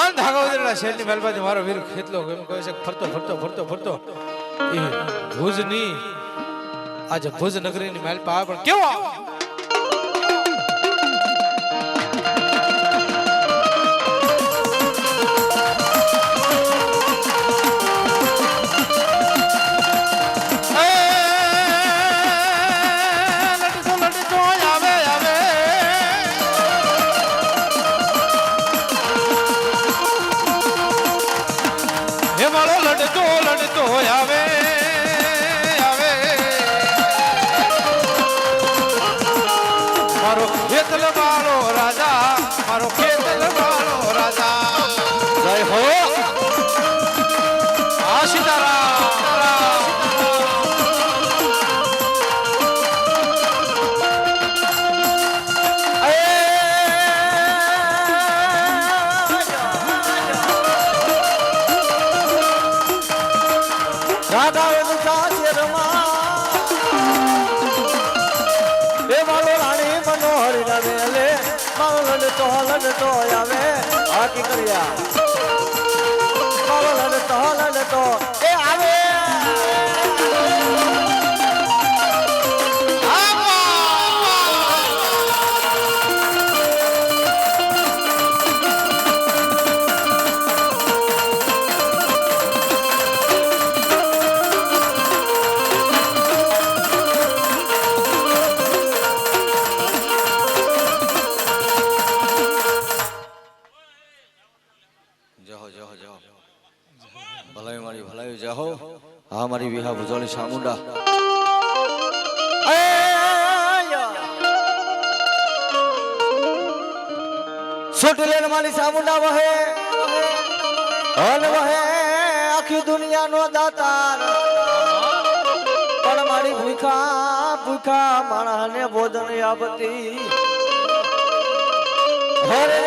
આન ધાગાવદરના શહેરની મહેલબાજી મારો વીર ખેતલો એમ કહે છે, ફરતો ફરતો ફરતો ફરતો. એ ભુજની આજે ભુજ નગરીની મહેલ આવે, પણ કેવો મનોહરી ના વેલે મારો લડતો લડતો આવે. હાકી કર્યા મારો લડતો લડતો એ આવે. મારી વિહા ભુજોળી શામુંડા સુટલેન મારી સામુંડા વહે હન વહે આખી દુનિયાનો દાતાર પણ મારી ભૂખા ભૂખા માણસને ભોજન આપતી હરે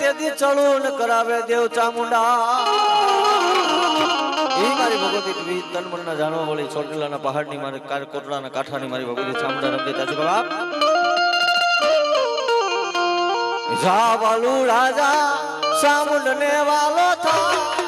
તેથી ચડું કરાવે દેવ ચામુંડા મારી ભગવતી વી તન જાણવા મળી ચોટીલાના પહાડની મારી કાર કોટડાના કાંઠાની મારી ભગવતી ચામુંડા રમતી તાજુ બાપ જા વાલુ રાજા સામુંડ વાલો થા.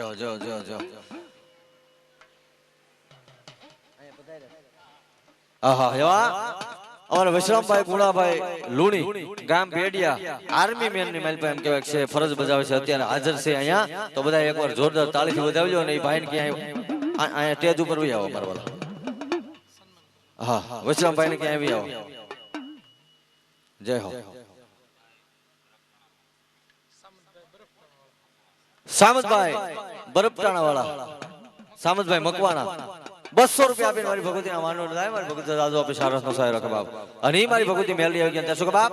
જાઓ આહા એવા અમારા વિશ્રામભાઈ ગુણાભાઈ ફરજ બજાવે છે, અત્યારે હાજર છે અહીંયા. તો બધા એકવાર જોરદાર તાળીથી વધાવજો અને એ ક્યાંય અહીંયા સ્ટેજ ઉપર બી આવો, મારા હા હા વિશ્રામભાઈ ક્યાંય બી આવો. જય હો. સામતભાઈ બરફટાણા વાળા સામતભાઈ મકવાણા. બસો રૂપિયા આપીને મારી ભગવતી ના માનવ મારી ભગવતી દાદુ આપે સારસ નો સહાય બાપ. અને મારી ભગવતી મેલડી આવી ગયા ત્યાં શું બાપ?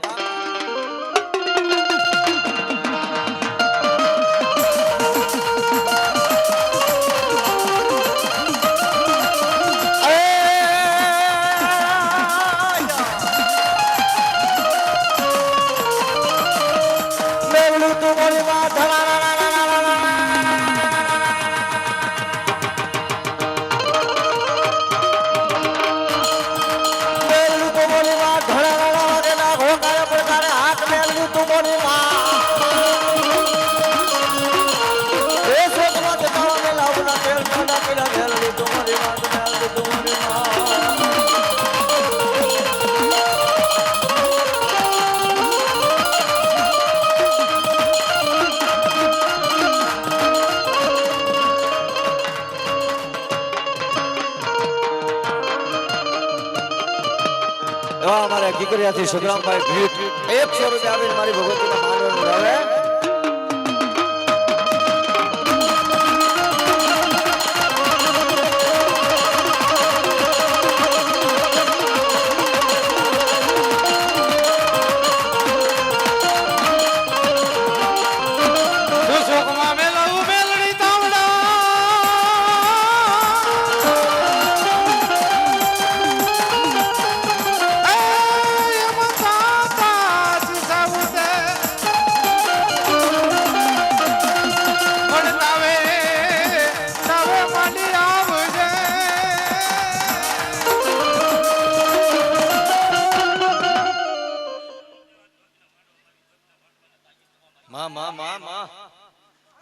કિકરિયાથી સુખરામભાઈ ભીટ એકસો રૂપિયા આપીને મારી ભગવતીના માનવાનું આવે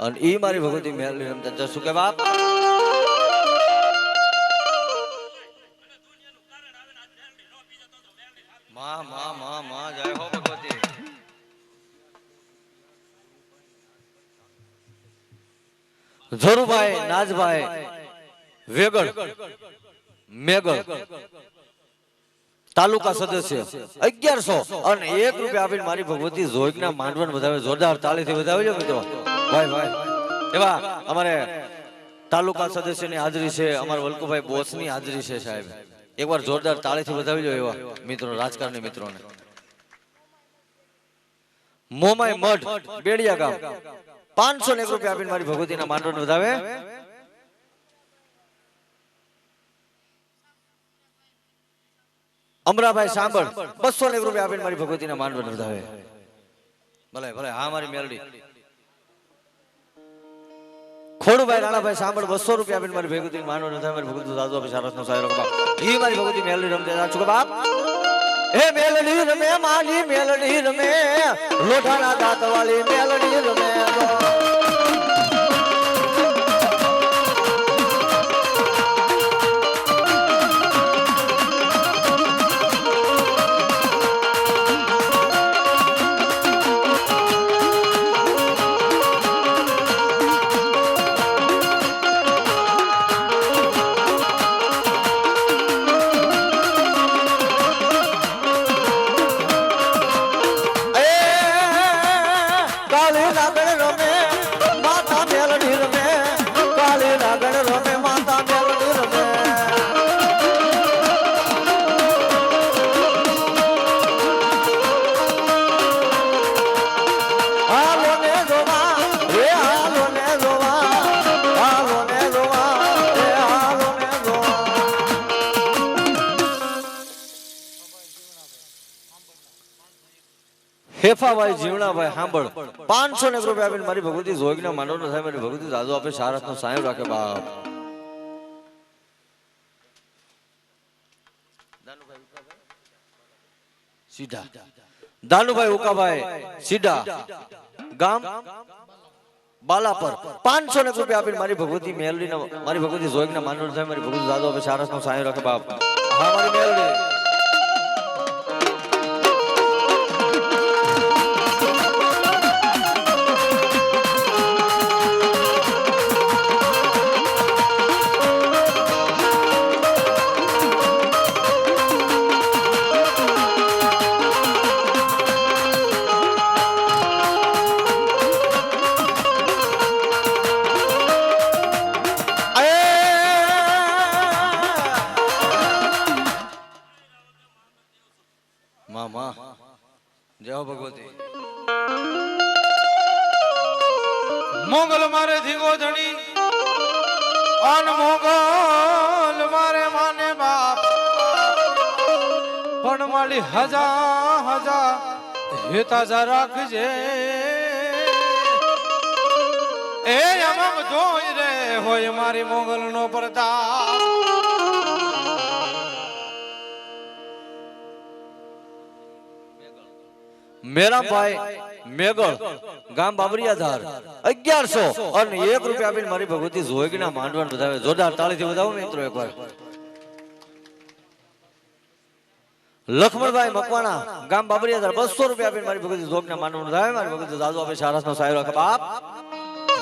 અને એ મારી ભગવતી મેળવી એમ જશું કે બાપ? માં ઝરુભાઈ નાજભાઈ, વેગળ, મેગળ, તાલુકા સદસ્ય, અગિયારસો. અને એક રૂપિયા આપીને મારી ભગવતી જોગના માંડવન વધારે જોરદાર તાળીથી વધાવી મિત્રો. ભાઈ ભાઈ, એવા અમારે તાલુકા સદસ્યની હાજરી છે, અમારા વલ્કુભાઈ બોસની હાજરી છે સાહેબ. એકવાર જોરદાર તાળીથી વધાવી લો એવા મિત્રો, રાજકારણી મિત્રોને. મોમાય મઠ બેડિયા ગામ. પાંચસો ને એક રૂપિયા આપીને મારી ભગવતીના માંડવન વધાવે. અમરાભાઈ સાંભળ, બસો ને રૂપિયા આપીને મારી ભગવતીના માંડવન વધાવે. ભલે ભલે, હા, મારી મેલડી. ખોડુભાઈ રાણાભાઈ, સાંભળ, બસો રૂપિયા આપીને મારી ભગવતી માંડવન થાય, મારી ભગવતી દાદો આપે સારસ નો સાયરો બાપ. ઈ મારી ભગવતી મેલડી રમતે છું કે બાપ. હે મેલડી રમે માની મેલડી રમે, લોઢાના દાંત વાળી મેલડી રમે હેફાભાઈ જીવણાભાઈ સાંભળ પાંચસો ને રૂપિયા આપીને મારી ભગવતી જોગના ના થાય મારી ભગવતી દાદુ આપે સારસ નો સાહેબ રાખે બાપ. સીધા. દાનુભાઈ ઉકાભાઈ સીધા. ગામ બાલાપર. પાંચસો ને રૂપિયા આપીને મારી ભગવતી મેલડી મારી ભગવતી જોગના માંડવ થાય મારી ભગવતી દાદુ આપે સારસ નો સાહેબ રાખે બાપ. હા મારી મેલડી. જય ભગવતી. મોગલ મારે ધીગો ધણી. અન મોગલ મારે માને બાપ. પણ મારી હજા હજા તાજા રાખજે. એ અમમ જોઈ રે હોય મારી મોગલ નો પ્રતાપ. મેરાભાઈ મેગળ ગામ બાબરિયાધાર, અગિયારસો અને એક રૂપિયા આપીને મારી ભગવતી જોગીના માંડવાન વધાવે. જોરદાર તાળીથી વધાવો મિત્રો એકવાર. લખમણભાઈ મકવાણા, ગામ બાબરિયાધાર, બસો રૂપિયા આપીને મારી ભગવતી જોગના માંડવાન વધાવે. મારી ભગવતી દાદુ આપે સારસ નો સાયો રાખે બાપ.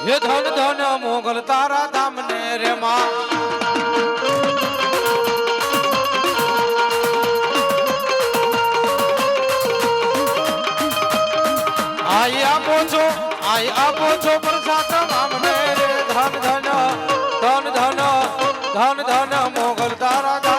હે ધન ધન મોગલ તારા ધામ ને રે માં. આઈ આપો છો, આઈ આપો છો પ્રસાદ અમને ધન ધન ધન ધન ધન ધન, મોગલ તારા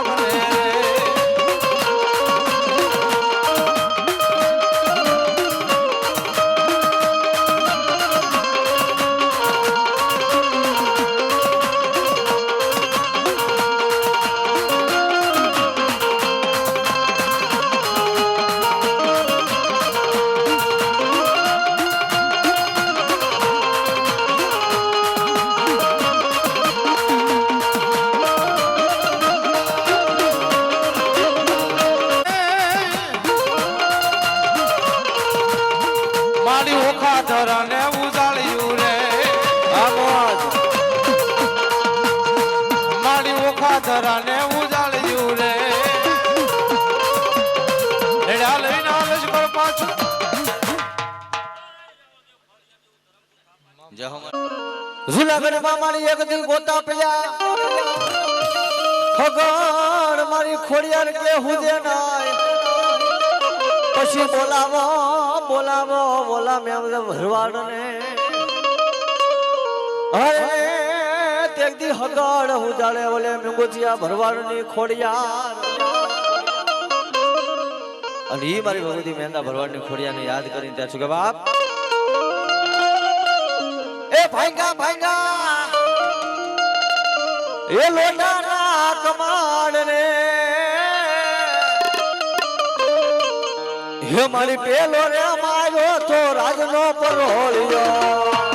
ઓખા ધરાને ઉજાળ્યું રે. નેડા લઈને આલસ પર પાછું. જય હો મારી એક દી ગોતા પયા. હગણ મારી ખોડિયાર કે હુજે નાય. પછી બોલાવો બોલાવો બોલા મેં ભરવાડ ને અરે તેક હગાડ હુજાડે ઓલે મેંગોતિયા ભરવાડની ખોડિયાર. અને ઈ મારી ભગવતી મહેંદા ભરવાડની ખોડિયાને યાદ કરીને ત્યાં છું કે બાપ. એ ભાઈગા ભાઈગા એ લોટાના કમાડને. હે મારી પેલો રે માર્યો તો રાજનો પરોળિયો